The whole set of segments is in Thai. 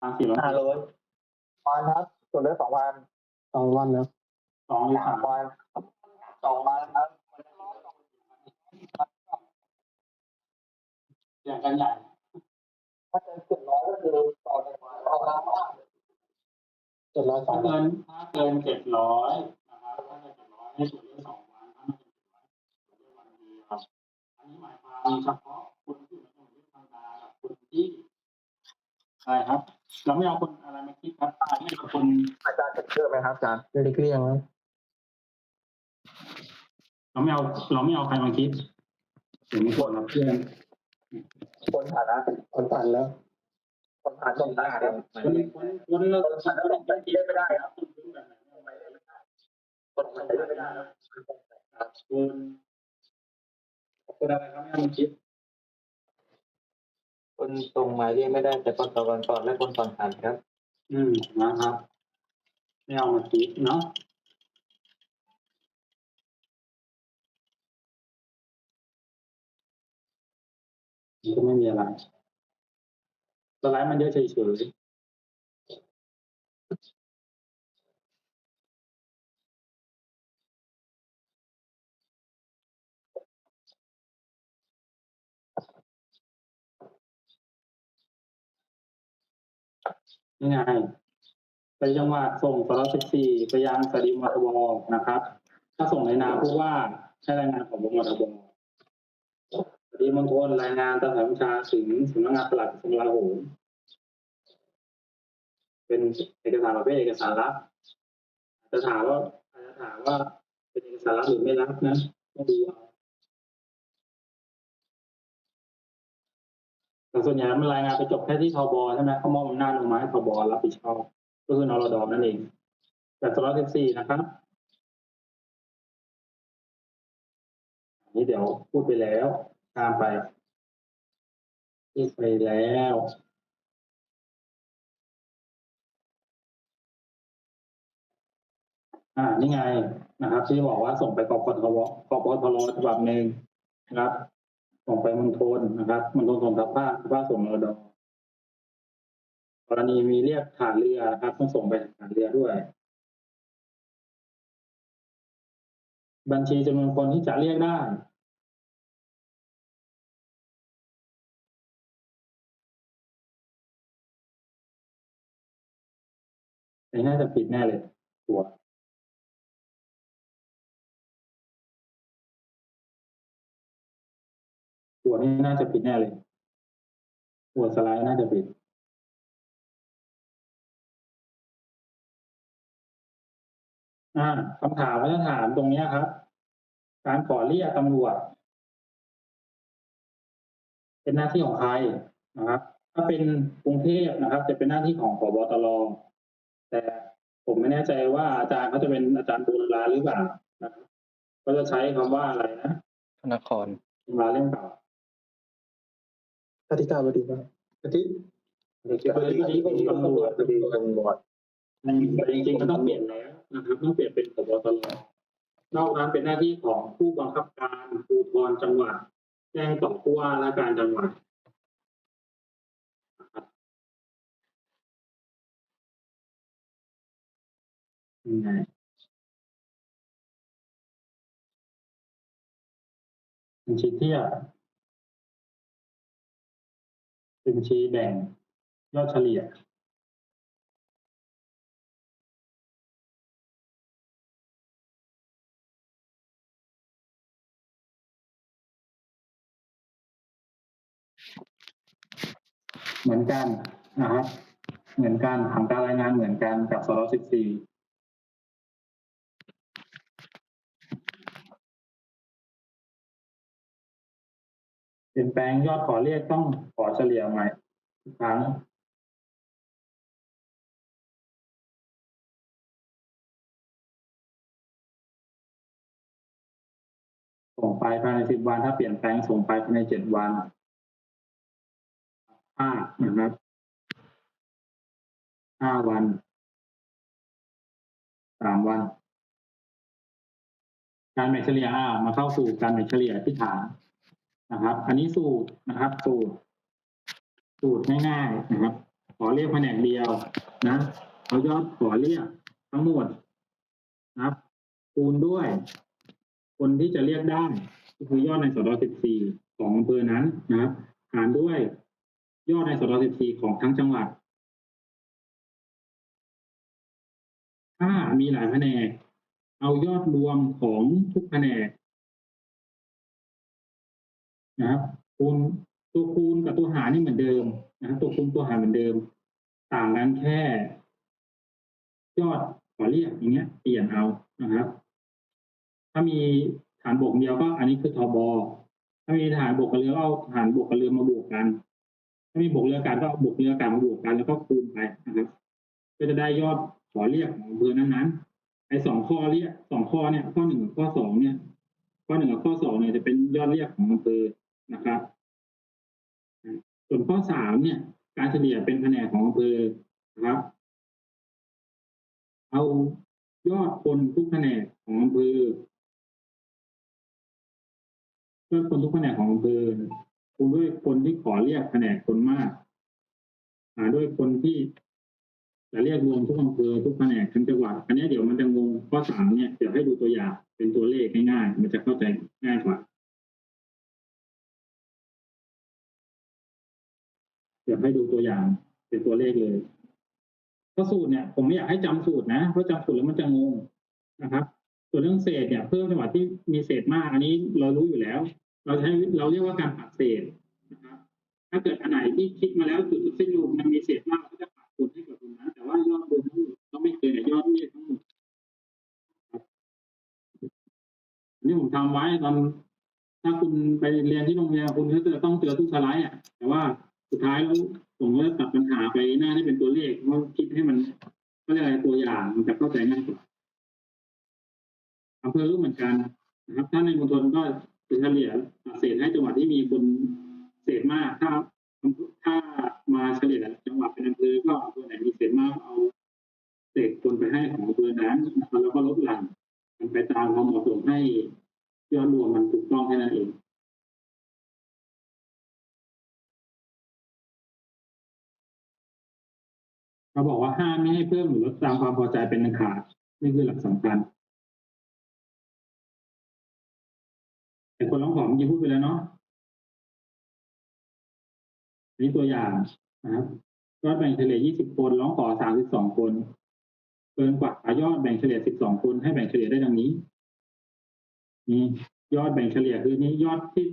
ทางสี่ร้อยห้าร้อยวันครับส่วนเหลือสองวันสองวันแล้วสองหรือสาสามมวันสองวันครับอย่างกันใหญ่ถ้าเกินเจ็ดร้อยก็คือต่อหนึ่งวันเอาละว่าเจ็ดร้อยสอถ้างเกินถ้าเกินเจ็ดร้อยนะครับถ้าเกินเจ็ดร้อยให้ส่วนลดสองวันถ้าไม่เกินเจ็ดร้อยส่วนลดวันเดียวอันนี้หมายความเฉพาะคนที่อยู่ในกลุ่มที่ทำงานกับคนที่อะไรครับ เราไม่เอาคนอะไรมาคิดครับไม่เอาคนอาจารย์จะเชื่อไหมครับอาจารย์เรียกเรียงแล้วเราไม่เอาเราไม่เอาใครมาคิดถึงคนเราเพื่อนคนฐานะคนผ่านแล้วคนฐานคนฐานะคนคนคนเราคนฐานะต้องไปคิดไม่ได้ครับคนพื้นแบบไหนคนฐานะไม่ได้ครับคนคนอะไรครับไม่เอามาคิด คนส่งหมายเรียกไม่ได้แต่คนต่อก่อนก่อนและคนต่อนผันครับ อืมนะครับ ไม่เอามาติดเนาะก็ไม่มีอะไรสไลด์มันเยอะเฉยๆ นี่ไงไปจังหวัดส่งสรสิบสี่ไปยังสดีมทบนะครับ ถ้าส่งในนามผู้ว่าใช้รายงานของบมทบสดีมณฑลรายงานตามสายบัญชาถึงสำนักงานปลัดกระทรวงกลาโหมเป็นเอกสารประเภทเอกสารลับจะถามว่าอาจจะถามว่าเป็นเอกสารลับหรือไม่รับนะต้องดูเอา แต่ส่วนใหญ่มันรายงานไปจบแค่ที่ทบใช่ไหมเขามอบอำนาจลงมาให้ทบรับผิดชอบ ก็คือนรดนั่นเองแบบสล็อตสิบสี่นะครับนนี้เดี๋ยวพูดไปแล้วตามไปพูดไปแล้วอ่านี่ไงนะครับ ที่บอกว่าส่งไปกกทวกกทรฉบับหนึ่งนะครับ ส่งไปมณฑลนะครับมณฑลส่งทัพภาคทัพภาคส่งนรดกรณีมีเรียกฐานเรือนะครับต้องส่งไปฐานเรือด้วย บัญชีจำนวนคนที่จะเรียกได้นี่น่าจะผิดแน่เลยตัว ตัวนี้น่าจะผิดแน่เลยตัวสไลด์น่าจะผิดอ่าคำถามว่าจะถามตรงเนี้ยครับ การขอเรียกตำรวจ เป็นหน้าที่ของใครนะครับ ถ้าเป็นกรุงเทพนะครับ จะเป็นหน้าที่ของผบตรแต่ผมไม่แน่ใจว่าอาจารย์เขาจะเป็นอาจารย์บูรลาหรือเปล่านะครับก็จะใช้คำว่าอะไรนะธนาคารตำราเล่มเก่า อธิการบดีครับอธิคืออันนี้ก็ตำรวจคดีตำรวจแต่จริงๆมันต้องเปลี่ยนแล้วนะครับต้องเปลี่ยนเป็นผบตรนอกนั้นเป็นหน้าที่ของผู้บังคับการภูธรจังหวัด แจ้งต่อผู้ว่าราชการจังหวัดนะครับยังไงบัญชีเทียบ จึงชี้แบ่งยอดเฉลี่ยเหมือนกันนะครับ เหมือนกันทำการรายงานเหมือนกันกับสโล14 เปลี่ยนแปลงยอดขอเรียกต้องขอเฉลี่ยใหม่ทุกครั้งส่งไปภายในสิบวัน ถ้าเปลี่ยนแปลงส่งไปภายในเจ็ดวันห้านะครับห้าวันสามวัน การแบ่งเฉลี่ยอ่ามาเข้าสู่การแบ่งเฉลี่ยที่ฐาน นะครับ อันนี้สูตรนะครับ สูตร สูตรง่ายๆนะครับ ขอเรียกแผนกเดียวนะเอายอดขอเรียกทั้งหมดนะครับ คูณด้วย คนที่จะเรียกได้ก็คือยอดในสด14ของอำเภอนั้นนะครับหารด้วย ยอดในสด14ของทั้งจังหวัด ถ้ามีหลายแผนกเอายอดรวมของทุกแผนก นะครับคูณตัวคูณกับตัวหารนี่เหมือนเดิมนะครับตัวคูณตัวหารเหมือนเดิม ต่างกันแค่ ยอดขอเรียกอย่างเงี้ย เปลี่ยนเอานะครับ ถ้ามีฐานบวกเดียวก็อันนี้คือทบถ้ามีฐานบวกกับเรือก็เอาฐานบวกกับเรือมาบวกกัน ถ้ามีบวกเรือกาศก็เอาบวกเรืออากาศมาบวกกัน แล้วก็คูณไปนะครับก็จะได้ยอดขอเรียกของอำเภอนั้นๆไอ้สองข้อเรียกสองข้อเนี่ย ข้อหนึ่งกับข้อสองเนี่ย ข้อหนึ่งกับข้อสองเนี่ยจะเป็นยอดเรียกของอำเภอ นะครับส่วนข้อสามเนี่ยการเฉลี่ยเป็นแผนกของอำเภอนะครับ เอายอดคนทุกแผนกของอำเภอยอดคนทุกแผนกของอำเภอคูณด้วยคนที่ขอเรียกแผนกคนมากหาด้วยคนที่จะเรียกรวมทุกอำเภอทุกแผนกทั้งจังหวัดอันนี้เดี๋ยวมันจะงงข้อสามเนี่ยเดี๋ยวให้ดูตัวอย่างเป็นตัวเลขง่ายๆมันจะเข้าใจง่ายกว่า เดี๋ยวให้ดูตัวอย่างเป็นตัวเลขเลยเพราะสูตรเนี่ย ผมไม่อยากให้จำสูตรนะเพราะจำสูตรแล้วมันจะงงนะครับ ส่วนเรื่องเศษเนี่ยเพิ่มจังหวะที่มีเศษมาก อันนี้เรารู้อยู่แล้ว เราใช้เราเรียกว่าการปัดเศษนะครับ ถ้าเกิดอันไหนที่คิดมาแล้วจุดสุดสิ้นรวมมันมีเศษมากก็จะปัดส่วนให้กับตรงนั้นแต่ว่ายอดรวมทั้งหมดต้องไม่เกินยอดเรียกทั้งหมดนนี้ผมทำไว้ตอนถ้าคุณไปเรียนที่โรงเรียนคุณก็จะต้องเจอทุกสไลด์อะแต่ว่า สุดท้ายแล้วผมก็ตัดปัญหาไปหน้าที่เป็นตัวเลขเพราะคิดให้มันก็เรียกอะไรตัวอย่างมันจะเข้าใจง่ายกว่าอำเภอก็เหมือนกันนะครับ ถ้าในมณฑลก็จะเฉลี่ยเศษให้จังหวัดที่มีคนเศษมากถ้าถ้ามาเฉลี่ยจังหวัดเป็นอำเภอก็อำเภอไหนมีเศษมากเอาเศษคนไปให้ของอำเภอนั้นแล้วก็ลดหลั่นกันไปตามความเหมาะสมให้ยอดรวมมันถูกต้องแค่นั้นเอง เขาบอกว่าห้ามไม่ให้เพิ่มหรือลดตามความพอใจเป็นอันขาดนี่คือหลักสำคัญแต่คนร้องขอเมื่อกี้พูดไปแล้วเนาะนนี้ตัวอย่างนะครับยอดแบ่งเฉลี่ย 20 คน ร้องขอ 32 คน เกินกว่ายอดแบ่งเฉลี่ย 12 คน ให้แบ่งเฉลี่ยได้ดังนี้ นี่ยอดแบ่งเฉลี่ยคือนี้ยอดที่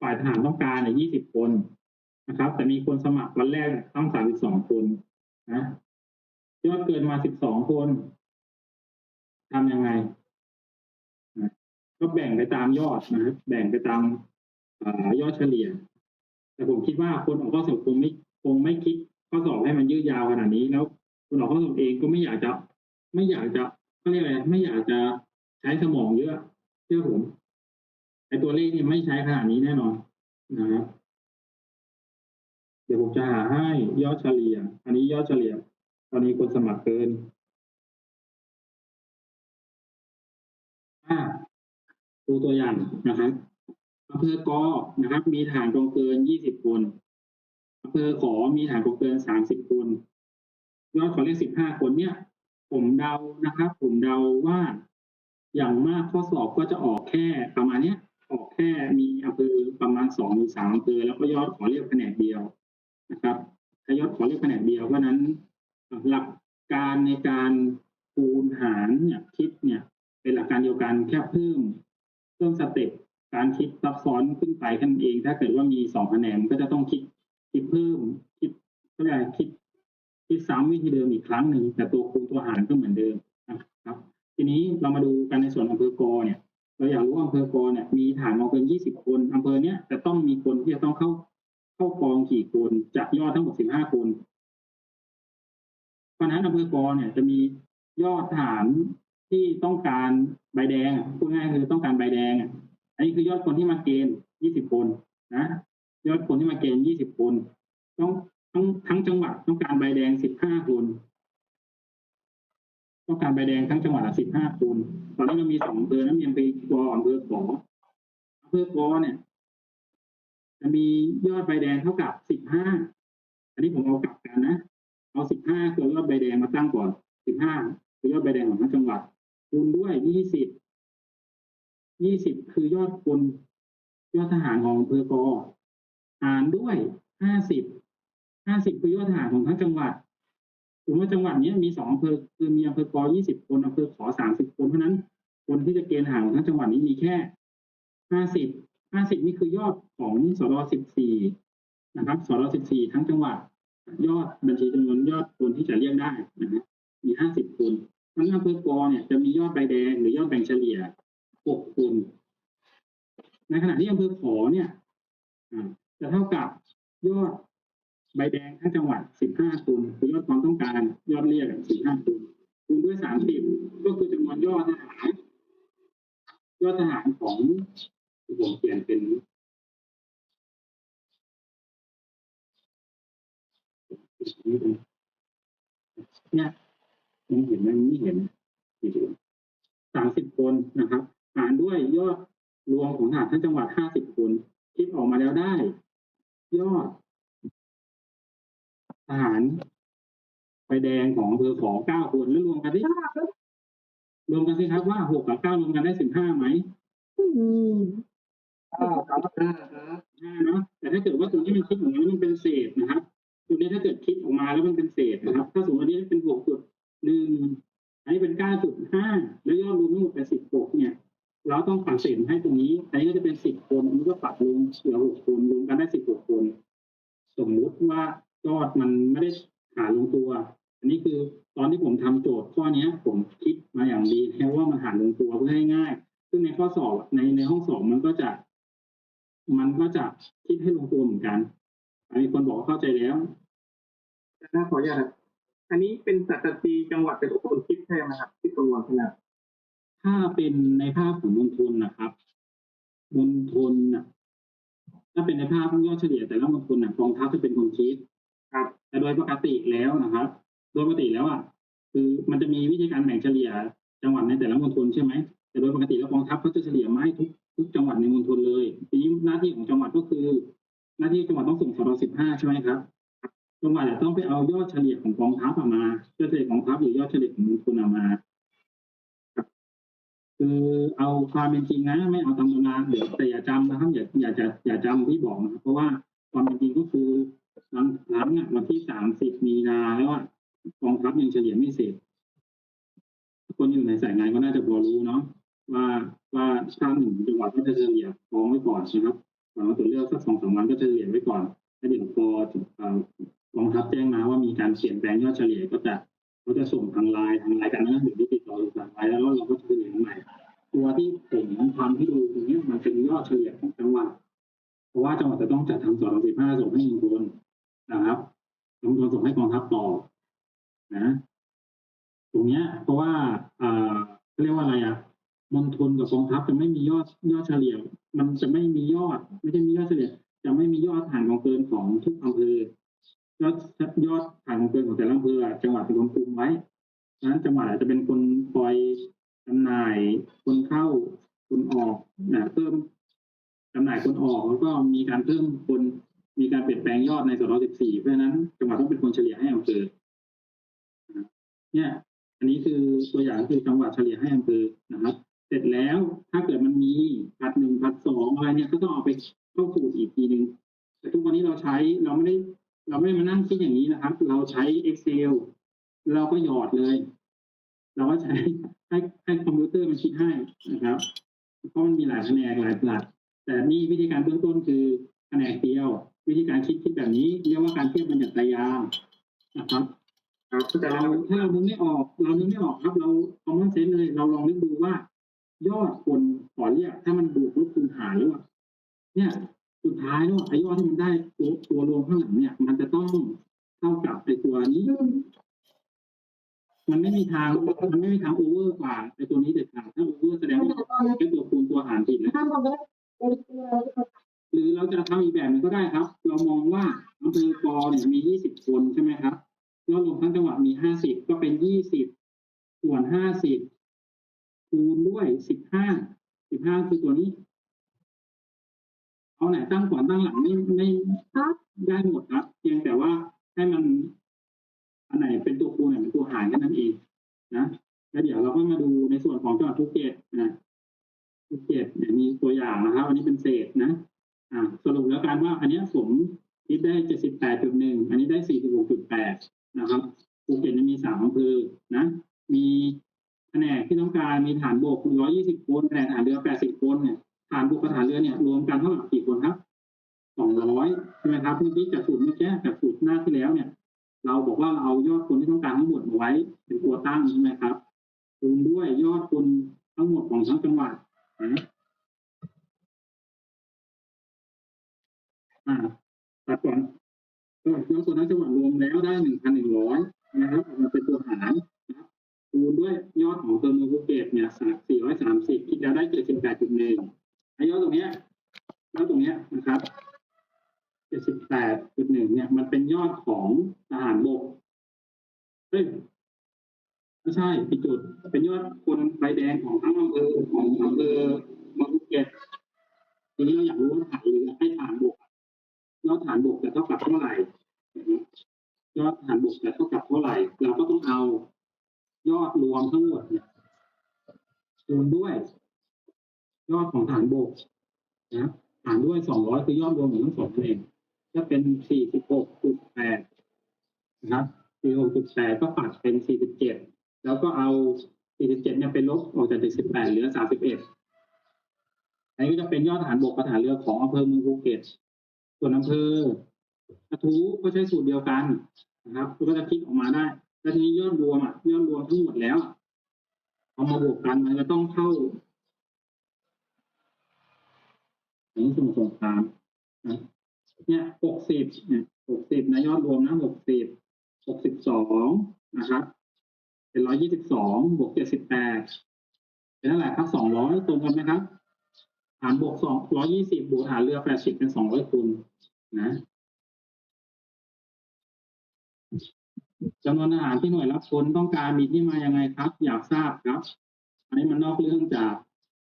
ฝ่ายทหารต้องการเนี่ย 20 คนนะครับ แต่มีคนสมัครวันแรกต้อง 32 คน นะยอดเกินมาสิบสองคนทำยังไงนะก็แบ่งไปตามยอดนะครับแบ่งไปตามอยอดเฉลี่ย แต่ผมคิดว่าคนออกข้อสอบคงไม่คงไม่คิดข้อสอบให้มันยืดยาวขนาดนี้แล้วคนออกข้อสอบเองก็ไม่อยากจะ ไม่อยากจะเขาเรียกอะไรไม่อยากจะใช้สมองเยอะเชื่อผมไอตัวเลขนี่ไม่ใช้ขนาดนี้แน่นอนนะครับ ดี๋ยวผมจะหาให้ยอดเฉลี่ย อันนี้ยอดเฉลี่ย ตอนนี้คนสมัครเกินดูตัวอย่างนะครับอำเภอกอนะครับ มีฐานกองเกิน 20 คนอำเภอขอมีฐานกองเกิน 30 คน ยอดขอเลข15 คนเนี่ย ผมเดานะครับ ผมเดาว่าอย่างมากข้อสอบก็จะออกแค่ประมาณเนี้ย ออกแค่มีอำเภอประมาณสองหรือสามอำเภอแล้วก็ยอดขอเรียกแผนกเดียว นะครับถ้ายอดขอเลขแผนกเดียวเพราะนั้นหลักการในการคูณหารเนี่ยคิดเนี่ยเป็นหลักการเดียวกันแค่เพิ่มเพิ่มสเต็ปการคิดซับซ้อนขึ้นไปแค่นั้นเอง ถ้าเกิดว่ามีสองคะแนนก็จะต้องคิดคิดเพิ่มคิดก็ได้คิดคิดซ้ำวิธีเดิมอีกครั้งหนึ่งแต่ตัวคูณตัวหารก็เหมือนเดิมนะครับ ทีนี้เรามาดูกันในส่วนอำเภอกอเนี่ยเราอยากรู้ว่าอำเภอกอเนี่ยมีฐานมองเกิน20คนอำเภอเนี้ยจะต้องมีคนที่จะต้องเข้า เข้ากองกี่คนจากยอดทั้งหมด15คนเพราะนั้นอำเภอกอเนี่ยจะมียอดฐานที่ต้องการใบแดงพูดง่ายคือต้องการใบแดงอันนี้คือยอดคนที่มาเกณฑ์20คนนะยอดคนที่มาเกณฑ์20คน ต้องทั้งทั้งจังหวัดต้องการใบแดง15คนต้องการใบแดงทั้งจังหวัดละ15คนตอนนี้เรามีสองอำเภอนะมีอำเภอกออำเภอขออำเภอกอเนี่ย จะมียอดใบแดงเท่ากับสิบห้าอันนี้ผมเอากลับกันนะ เอาสิบห้าคือยอดใบแดงมาตั้งก่อนสิบห้าคือยอดใบแดงของทั้งจังหวัดคูณด้วยยี่สิบยี่สิบคือยอดคนยอดทหารของอำเภอกอหารด้วยห้าสิบห้าสิบคือยอดทหารของทั้งจังหวัดสมมติว่าจังหวัดนี้มีสองอำเภอคือมีอำเภอกอยี่สิบคนอำเภอขอสามสิบคนเพราะนั้นคนที่จะเกณฑ์ทหารของทั้งจังหวัดนี้มีแค่ห้าสิบ ห้าสิบนี่คือยอดของสรสิบสี่นะครับสรสิบสี่ทั้งจังหวัดยอดบัญชีจำนวนยอดคนที่จะเรียกได้นะฮะมีห้าสิบคนทั้งอำเภอกอเนี่ยจะมียอดใบแดงหรือยอดแบ่งเฉลี่ยหกคน ในขณะที่อำเภอขอเนี่ยจะเท่ากับยอดใบแดงทั้งจังหวัดสิบห้าคนคือยอดความต้องการยอดเรียกสิบห้าคนคูณด้วยสามสิบก็คือจำนวนยอดทหารยอดทหารของ ผมเขียนเป็นเนี่ยยังเห็นไหมไม่เห็นสามสิบคนนะครับหารด้วยยอดรวมของทหารทั้งจังหวัดห้าสิบคนคิดออกมาแล้วได้ ยอดทหารใบแดงของอำเภอขอเก้าคนแล้วรวมกันที่รวมกันสิครับว่าหกกับเก้ารวมกันได้สิบห้าไหม อ่าครับอ่าครับห้าเนาะแต่ถ้าเกิดว่าตรงที่มันคิดออกมาแล้วมันเป็นเศษนะครับตรงนี้ถ้าเกิดคิดออกมาแล้วมันเป็นเศษนะครับ ถ้าสมมตินนี้เป็นหกจุดหนึ่งอันนี้เป็นเก้าจุดห้าแล้วยอดรวมทั้งหมดเป็นสิบหกเนี่ย เราต้องปัดเศษให้ตรงนี้อันนี้ก็จะเป็นสิบคนอันนี้ก็ปัดลงเหลือหกคนรวมกันได้สิบหกคน สมมุติว่ายอดมันไม่ได้หารลงตัว อันนี้คือตอนที่ผมทำโจทย์ข้อเนี้ยผมคิดมาอย่างดีแล้วว่ามันหารลงตัวเพื่อให้ง่าย ซึ่งในข้อสอบในในห้องสอบมันก็จะ มันก็จะคิดให้ลงตัวเหมือนกันอันนี้คนบอกว่าเข้าใจแล้วถ้าขออนุญาตครับอันนี้เป็นสัตตีจังหวัดเป็นคนคิดใช่ไหมครับที่ประมวลขนาดถ้าเป็นในภาพของมณฑลนะครับมณฑลน่ะถ้าเป็นในภาพยอดเฉลี่ยแต่ละมณฑลน่ะกองทัพจะเป็นคนคิดครับ แต่โดยปกติแล้วนะครับ โดยปกติแล้วอะคือมันจะมีวิธีการแบ่งเฉลี่ยจังหวัดในแต่ละมณฑลใช่ไหมแต่โดยปกติแล้วกองทัพเขาจะเฉลี่ยมาให้ทุก ทุกจังหวัดในมณฑลเลยทีนี้หน้าที่ของจังหวัดก็คือ หน้าที่จังหวัดต้องส่งสรสิบห้าใช่ไหมครับจังหวัดจะต้องไปเอายอดเฉลี่ยของกองทัพออกมา ยอดเฉลี่ยของกองทัพหรือยอดเฉลี่ยของมณฑลออกมาคือเอาความเป็นจริงนะ ไม่เอาตำรานเดี๋ยวแต่อย่าจำนะครับอย่าอย่าจะอย่าจำที่บอกนะเพราะว่าความเป็นจริงก็คือหลังหลังอะวันที่สามสิบมีนาแล้วอะกองทัพยังเฉลี่ยไม่เสร็จคนอยู่ในสายงานก็น่าจะพอรู้เนาะ ว่าว่าถ้าหนึ่งจังหวัดก็จะเฉลี่ยกองไว้ก่อนนะครับก่อนเราตรวจเลือกสักสองสามวันก็จะเฉลี่ยไว้ก่อนแล้วเดี๋ยวพอเอ่อกองทัพแจ้งมาว่ามีการเปลี่ยนแปลงยอดเฉลี่ยก็จะเขาจะส่งทางไลน์ทางไลน์กันนะหรือที่ติดต่อทางไลน์แล้วเราก็จะเฉลี่ยใหม่ ตัวที่ผมทำให้ดูตรงนี้มันเป็นยอดเฉลี่ยของจังหวัดเพราะว่าจังหวัดจะต้องจัดทำสอนสิบห้าส่งให้มณฑลนะครับมณฑลส่งให้กองทัพต่อนะ ตรงเนี้ยเพราะว่าอ่าเขาเรียกว่าอะไรอะ มณฑลกับกองทัพจะไม่มียอดยอดเฉลี่ย มันจะไม่มียอด ไม่ได้มียอดเฉลี่ย จะไม่มียอดฐานกองเกินของทุกอำเภอยอดยอดฐานกองเกินของแต่ละอำเภอจังหวัดเป็นคนคุมไว้ฉะนั้นจังหวัดอาจจะเป็นคนคอยจำหน่าย คนเข้า คนออกนะเพิ่มจำหน่ายคนออกแล้วก็มีการเพิ่มคนมีการเปลี่ยนแปลงยอดในสร14 เพราะฉะนั้นจังหวัดต้องเป็นคนเฉลี่ยให้อำเภอเนี่ย อันนี้คือตัวอย่างคือจังหวัดเฉลี่ยให้อำเภอนะครับ เสร็จแล้วถ้าเกิดมันมีพัดหนึ่งพัดสองอะไรเนี่ยก็ต้องเอาไปเข้าสูตรอีกทีหนึ่งแต่ทุกวันนี้เราใช้เราไม่ได้เราไม่ได้มานั่งคิดอย่างนี้นะครับ เราใช้ Excel เราก็หยอดเลย เราก็ใช้ให้ให้คอมพิวเตอร์มันคิดให้นะครับเพราะมันมีหลายแผนกหลายหลัก แต่นี่วิธีการเบื้องต้นคือแผนกเดียว วิธีการคิดคิดแบบนี้เรียกว่าการเทียบบัญญัติตายามนะครับครับแต่แต่เราเราถ้าเรานึกไม่ออก เรานึกไม่ออกครับ เราคอมมอนเซนส์เลย เราลองนึกดูว่า ยอดคนขอเรียก ถ้ามันบวกลบคูณหารแล้วอะเนี่ยสุดท้ายแล้วไอ้ยอดที่มันได้ตัวตัวรวมข้างหลังเนี่ย มันจะต้องเท่ากับไอ้ตัวนี้ มันไม่มีทางมันไม่มีทางโอเวอร์กว่าไอ้ตัวนี้เด็ดขาดถ้าโอเวอร์แสดงว่าเป็นตัวคูณตัวหารผิดนะหรือเราจะทำอีกแบบหนึ่งก็ได้ครับ เรามองว่าอำเภอกอเนี่ยมี20คนใช่ไหมครับยอดรวมทั้งจังหวัดมี50ก็เป็น20ส่วน50 คูณด้วย15 15คือตัวนี้ เอาไหนตั้งก่อนตั้งหลังไม่ไม่ได้หมดครับเพียงแต่ว่าให้มันอันไหนเป็นตัวคูณอันไหนเป็นตัวหารแค่นั้นเองนะแล้วเดี๋ยวเราก็มาดูในส่วนของจังหวัดภูเก็ตนะภูเก็ตเนี่ยมีตัวอย่างนะครับอันนี้เป็นเศษนะอ่าสรุปแล้วกันว่า อันนี้ยผมคิดได้เจ็ดสิบแปดจุดหนึ่งอันนี้ได้สี่สิบหกจุดแปดนะครับภูเก็ตมีสามอำเภอนะ มี แผนกที่ต้องการมีฐานบกร้อยี่สิบคนแผนกฐานเรือแปดสิบคนเนี่ยฐานบกกับฐานเรือเนี่ยรวมกันเท่าไหร่กี่คนครับสองร้อยใช่ไหมครับเมื่อกี้จากสูตรเมื่อกี้จากสูตรหน้าที่แล้วเนี่ย เราบอกว่าเราเอายอดคนที่ต้องการทั้งหมดมาไว้ เป็นตัวตั้งใช่ไหมครับคูณด้วยยอดคนทั้งหมดของทั้งจังหวัดนะอ่าตัดก่อนก็ยอดคนทั้งจังหวัดรวมแล้วได้หนึ่งพันหนึ่งร้อยนะครับออกมาเป็นตัวหารน คูณด้วยยอดของเภอเมืองภูเก็ตเนี่ยสี่ร้อยสามสิบคิดแล้วได้เจ็ดสิบแปดจุดหนึ่งไอ้ยอดตรงเนี้ยยอดตรงเนี้ยนะครับเจ็ดสิบแปดจุดหนึ่งเนี่ยมันเป็นยอดของทหารบกเฮ้ยไม่ใช่ผิดจุด เป็นยอดคนใบแดงของทั้งอำเภอของอำเภอเมืองภูเก็ตทีนี้เราอยากรู้ว่าฐานเรือให้ฐานบกยอดฐานบกจะเท่ากับเท่าไหร่ยอดฐานบกจะเท่ากับเท่าไหร่ เราก็ต้องเอา ยอดรวมทั้งหมดเนี่ยคูณด้วย ยอดของฐานบกนะหารด้วยสองร้อยคือยอดรวมของทั้งสองนั่นเองจะเป็น46.8นะครับ46.8ก็ปัดเป็น47แล้วก็เอา47เจ็ดเนี่ยไปลบออกจาก78เหลือ31อันนี้ก็จะเป็นยอดฐานบกกับฐานเรือของอำเภอเมืองภูเก็ต ส่วนอำเภอกระทู้ก็ใช้สูตรเดียวกันนะครับก็จะคิดออกมาได้ แล้วทีนี้ยอดรวมอะยอดรวมทั้งหมดแล้วอะเอามาบวกกันมันจะต้องเท่าอันนี้สมุทรสงครามนะเนี่ยหกสิบเนี่ยหกสิบนะยอดรวมนะหกสิบหกสิบสองนะครับ เป็นร้อยยี่สิบสองบวกเจ็ดสิบแปดเป็นเท่าไหร่ครับสองร้อยตรงกันไหมครับฐานบวกสองร้อยยี่สิบบวกฐานเรือแปดสิบเป็นสองร้อยคูณนะ จำนวนทหารที่หน่วยรับพลต้องการมีที่มายังไงครับ อยากทราบครับอันนี้มันนอกเรื่องจาก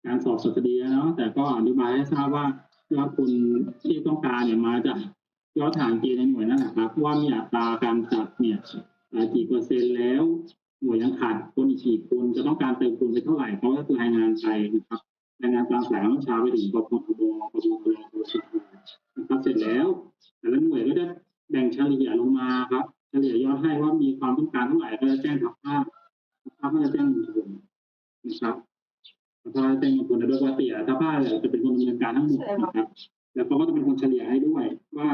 การสอบสตดีแล้วเนาะแต่ก็อธิบายให้ทราบว่ายอดคุณที่ต้องการเนี่ยมาจากยอดฐานเกณฑ์ในหน่วยนั่นแหละครับว่ามีอัตราการจัดเนี่ยกี่เปอร์เซ็นต์แล้วหน่วยยังขาดคนอีกกี่คนจะต้องการเติมคนไปเท่าไหร่เขาก็รายงานไปนะครับรายงานตามสายน้ำชาไปถึงปปทบปปทบนะครับเสร็จแล้ว แต่ละหน่วยก็จะแบ่งเฉลี่ยลงมาครับ เฉลี่ยยอดให้ว่ามีความต้องการเท่าไหร่ก็จะแจ้งทับภาพทับภาพก็จะแจ้งหน่วยผลนะครับถ้าเป็นคนโดยปกติอะถ้าผ้าเนี่ยจะเป็นคนดำเนินการทั้งหมดนะครับ แล้วเขาก็จะเป็นคนเฉลี่ยให้ด้วยว่า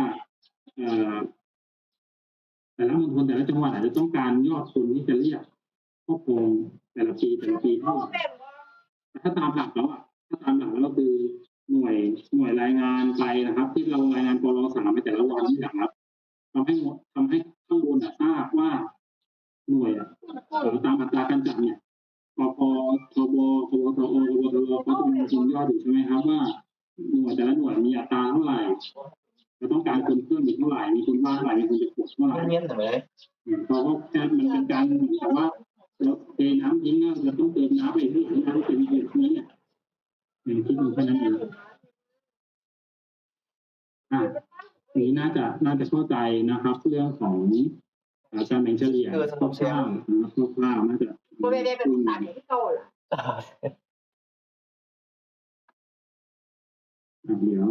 แต่ละมณฑลแต่ละจังหวัดอาจจะต้องการยอดคนที่จะเรียกครอบครองแต่ละปีแต่ละปีเท่าไหร่แต่ถ้าตามหลักแล้วอะถ้าตามหลักแล้วก็คือหน่วยหน่วยรายงานไปนะครับ ที่เรารายงานปลสามไปแต่ละวันนี่นะครับทำให้ทำให้ ข้างบนอะทราบว่าหน่วยอะเอ่อตามอัตราการจัดเนี่ยปปทบพบทอพบทรเขาจะมีคนยอดอยู่ใช่ไหมครับว่าหน่วยแต่ละหน่วยมีอัตราเท่าไหร่จะต้องการคนเพิ่มอีกเท่าไหร่มีคนว่างเท่าไหร่มีคนจะปวดเท่าไหร่เงี้ยหน่อยเลยอืมเขาก็แค่มันเป็นการเหมือนกับว่าเราเทน้ำทิ้งเราต้องเติมน้ำไปที่น้ำเป็นแบบนี้เนี่ยอืมคิดดูแค่นั้นเองอ่าง นี้น่าจะน่าจะเข้าใจนะครับ เรื่องของอ่าการแบ่งเฉลี่ยคร่าวๆนะครับคร่าวๆน่าจะบ่ได้ได้เป็นภาษาที่โตล่ะอะเดี๋ยว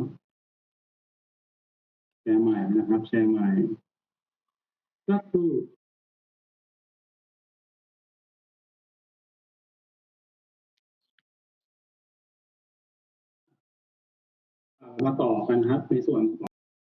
แชร์ใหม่นะครับแชร์ใหม่ก็คือเอ่อมาต่อกันครับในส่วนของ